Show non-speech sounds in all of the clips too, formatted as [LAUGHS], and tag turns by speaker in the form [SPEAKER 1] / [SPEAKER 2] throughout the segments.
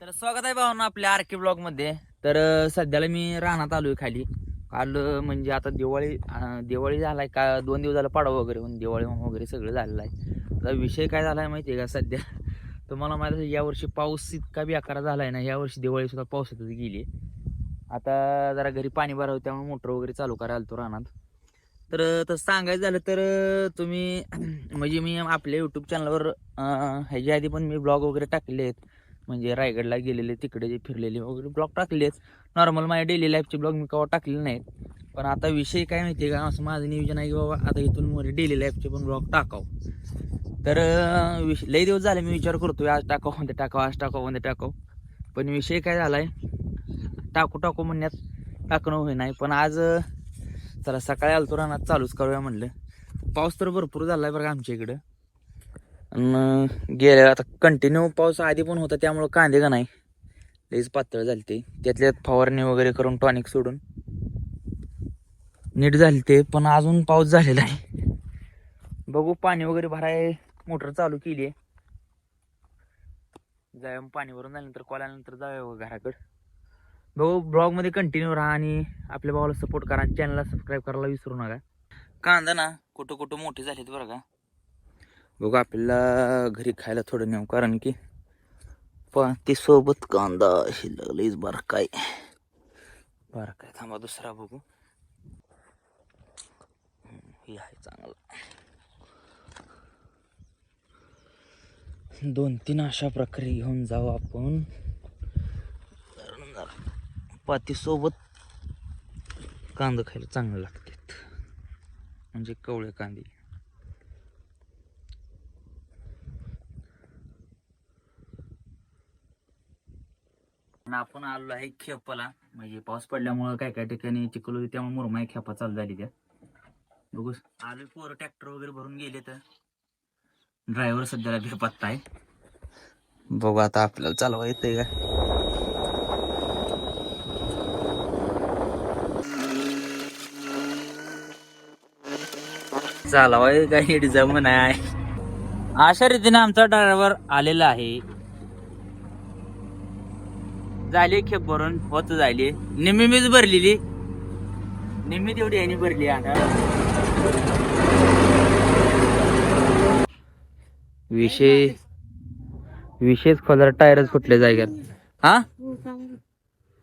[SPEAKER 1] तर स्वागत आहे भावना आपल्या आर के ब्लॉगमध्ये. तर सध्याला मी रानात आलोय खाली. काल म्हणजे आता दिवाळी दिवाळी झालाय का दोन दिवस झालं पाडवा वगैरे होऊन दिवाळी वगैरे सगळं झालेलं आहे. आता विषय काय झालाय माहितीये का सध्या? [LAUGHS] तुम्हाला माहिती आहे यावर्षी पाऊस इतका बेकार झालाय ना यावर्षी दिवाळी सुद्धा पावसातच गेली आता जरा घरी पाणी भरावं त्यामुळे मोटर वगैरे चालू करायला तो रानात. तर तसं सांगायचं झालं तर तुम्ही [CLEARS THROAT] म्हणजे मी आपल्या युट्यूब चॅनलवर ह्याच्या आधी पण मी ब्लॉग वगैरे टाकले आहेत. म्हणजे रायगडला गेलेले तिकडे जे फिरलेले वगैरे ब्लॉग टाकलेच नॉर्मल माझ्या डेली लाईफचे ब्लॉग मी कवा टाकलेले नाहीत. पण आता विषय काय माहिती आहे का? असं माझं नियोजन आहे की बाबा आता इथून मध्ये डेली लाईफचे पण ब्लॉग टाकाव. तर विष लई दिवस झाले मी विचार करतो आज टाकाव म्हणते टाकाव आज टाकाव म्हणते टाकाव. पण विषय काय झाला आहे टाकू टाकू म्हणण्यात टाकणं होई नाही पण आज चला सकाळी आलतो रानात चालूच करूया म्हणलं. पाऊस तर भरपूर झालाय बरं का आमच्या इकडं. आणि गेल्या आता कंटिन्यू पाऊस आधी पण होता त्यामुळं कांदे का नाही. लईच पातळ झाली ते त्यातल्यात फवारणी वगैरे करून टॉनिक सोडून. नीट झाली ते पण अजून पाऊस झालेला आहे. बघू पाणी वगैरे भराय मोटर चालू केली आहे जाऊया पाणीवरून पाणी भरून झाल्यानंतर कॉल आल्यानंतर जाऊया घराकडं. बघू ब्लॉगमध्ये कंटिन्यू राहा आणि आपल्या भावाला सपोर्ट करा. चॅनलला सबस्क्राईब करायला विसरू नका. कांदा ना कुठं कुठं मोठे झालेत बरं का. बघू आपल्याला घरी खायला थोडं नेऊ कारण की पातीसोबत कांदा शिल्लक बरं काय बारकाय काय थांबा दुसरा बघू. हे आहे चांगला. दोन तीन अशा प्रकारे घेऊन जाऊ आपण. पातीसोबत कांदा खायला चांगलं लागतात. म्हणजे कवळे कांदे. आपण आलो आहे खेपाला. म्हणजे पाऊस पडल्यामुळं काय काय ठिकाणी चिखल होती त्यामुळे मुरमाई खेपा चालू झाली त्या. बघू आलो पोरं ट्रॅक्टर वगैरे भरून गेले तर ड्रायव्हर सध्याला भेपत्ता आहे. बघू आता आपल्याला चालवा येतंय का? चालवाय काही जमन आहे अशा रीतीने आमचा ड्रायव्हर आलेला आहे. झाली खेप भरून होत झाली. निम्मी मीच भरलेली. निम्मी तेवढी यांनी भरली आता. विषय विशेष खोला टायरच फुटले जायगात हा?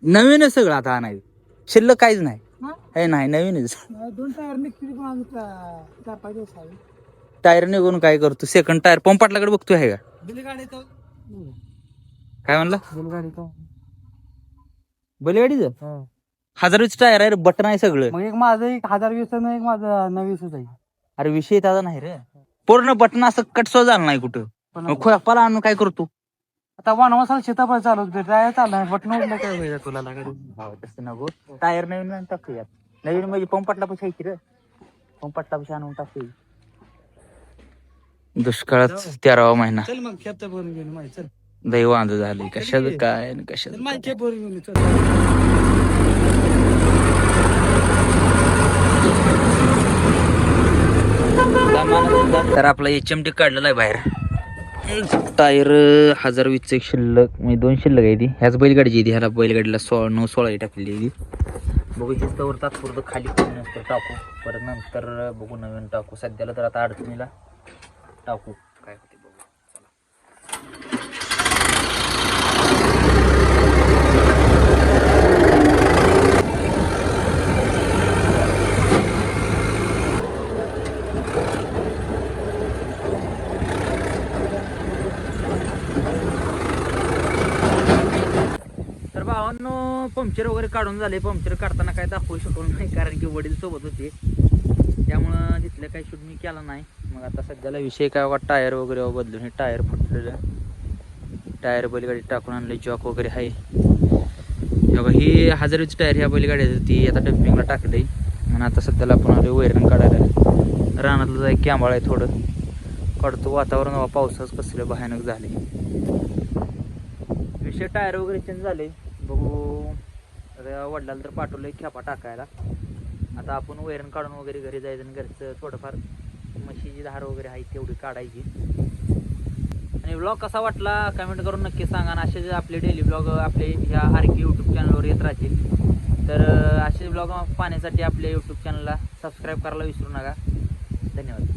[SPEAKER 1] नवीनच सगळं आता आणायचं. शिल्लक काहीच नाही. हे? नाही नवीनच.
[SPEAKER 2] दोन टायर निघतील
[SPEAKER 1] निघून काय करतो? Second tier. पंप पाटलाकडे बघतोय का? काय म्हणला?
[SPEAKER 2] बैलगाडी तर
[SPEAKER 1] बैलगाडीचं हजारोच टायर आहे बटन आहे सगळं.
[SPEAKER 2] मग एक माझं एक हजार वीस आणि एक माझं नवीसच आहे.
[SPEAKER 1] अरे विषय त्याचा नाही रे. पूर्ण बटन असं कटसो झालं नाही कुठं.
[SPEAKER 2] पण
[SPEAKER 1] मग खोपाला आणून काय करतो?
[SPEAKER 2] आता वनवासाला शेताफळ चालू होते टायर चालला बटन उडलं काय होईल तुला
[SPEAKER 1] तसं नको. टायर नवीन आणून टाकूयात नवीन म्हणजे पंपाटला पैसे आहे रे? पंपाटला पैसे आणून टाकू. दुष्काळात तेरावा महिना.
[SPEAKER 2] चल मग भरून घेऊन माहिती चल.
[SPEAKER 1] दैवांध झाले. कशाचं काय कशाचं
[SPEAKER 2] माहिती
[SPEAKER 1] तर आपला एच एम टी काढलेला आहे बाहेर. टायर हजार वीसचं एक शिल्लक म्हणजे दोन शिल्लक आहे ती. ह्याच बैलगाडीची ती. ह्याला बैलगाडीला सोळा नऊ सोळा टाकलेली आहे ती. बघू तवर तात्पुरतं खाली नंतर टाकू. परत नंतर बघू नवीन टाकू. सध्याला तर आता अडचणीला टाकू. काय होते बघू तर भावांनो पंक्चर वगैरे काढून झाले. पंक्चर काढताना काय दाखवू शकलो नाही कारण की वडील सोबत होते. त्यामुळं तिथलं काही शूट मी केला नाही. मग आता सध्याला विषय काय बघा टायर वगैरे बदलून हे टायर फुटलेलं. टायर बैलगाडी टाकून आणले जॉक वगैरे आहे. बघा ही हजारीची टायर ह्या बैलगाडी ती आता डम्पिंगला टाकली आणि आता सध्याला आपण आले वैरण काढायला. रानातलं जाय कॅम्बाळ आहे थोडं. काढतो वातावरण पावसाच कसलं भयानक झाले विषय टायर वगैरे चेंज झाले बघू तर वडिलाला तर पाठवलंय खेपा टाकायला. आता आपण वैरण काढून वगैरे घरी जायचं आणि घरचं थोडंफार म्हशीची धार वगैरे आहे तेवढी काढायची. आणि ब्लॉग कसा वाटला कमेंट करून नक्की सांगा आणि असे जे आपले डेली ब्लॉग आपले ह्या आर यूट्यूब चॅनलवर येत राहतील तर असेच असे ब्लॉग पाहण्यासाठी आपल्या यूट्यूब चॅनलला सबस्क्राईब करायला विसरू नका. धन्यवाद.